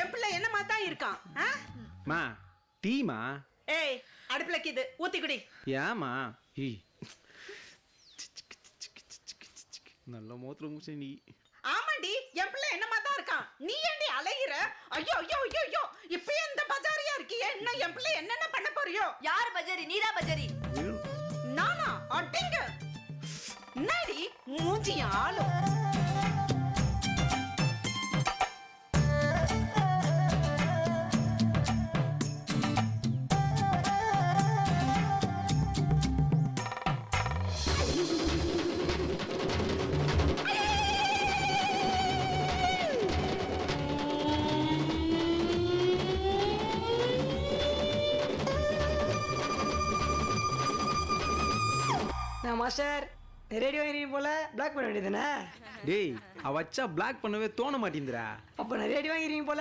என் பிள்ளை என்னமா தான் இருக்கான்? ஆ? மா டீமா? ஏய் அடுப்புல கிது ஊத்தி குடி ஏமா ஏய். நல்ல மோத்திர மூச்சு நீ. ஆமாடி என் பிள்ளை என்னமா தான் இருக்கான்? நீ ஏண்டி அலையிற? ஐயோ ஐயோ ஐயோ ஐயோ. இப்பயே இந்த பஜாரியா இருக்கியே? என்ன என் பிள்ளை என்னென்ன பண்ண போறியோ? யார் பஜாரி? நீதா பஜாரி. நானா? அட்டிங்க என்னடி மூஞ்சி ஆளும். நான் மாஸ்டர் ரேடியோ வாங்கிறீங்க போல பிளாக் பண்ண வேண்டியதுதானே? டேய் அவ வச்சா பிளாக் பண்ணவே தோண மாட்டேங்குதுடா. அப்போ நான் ரேடியோ வாங்கிறீங்க போல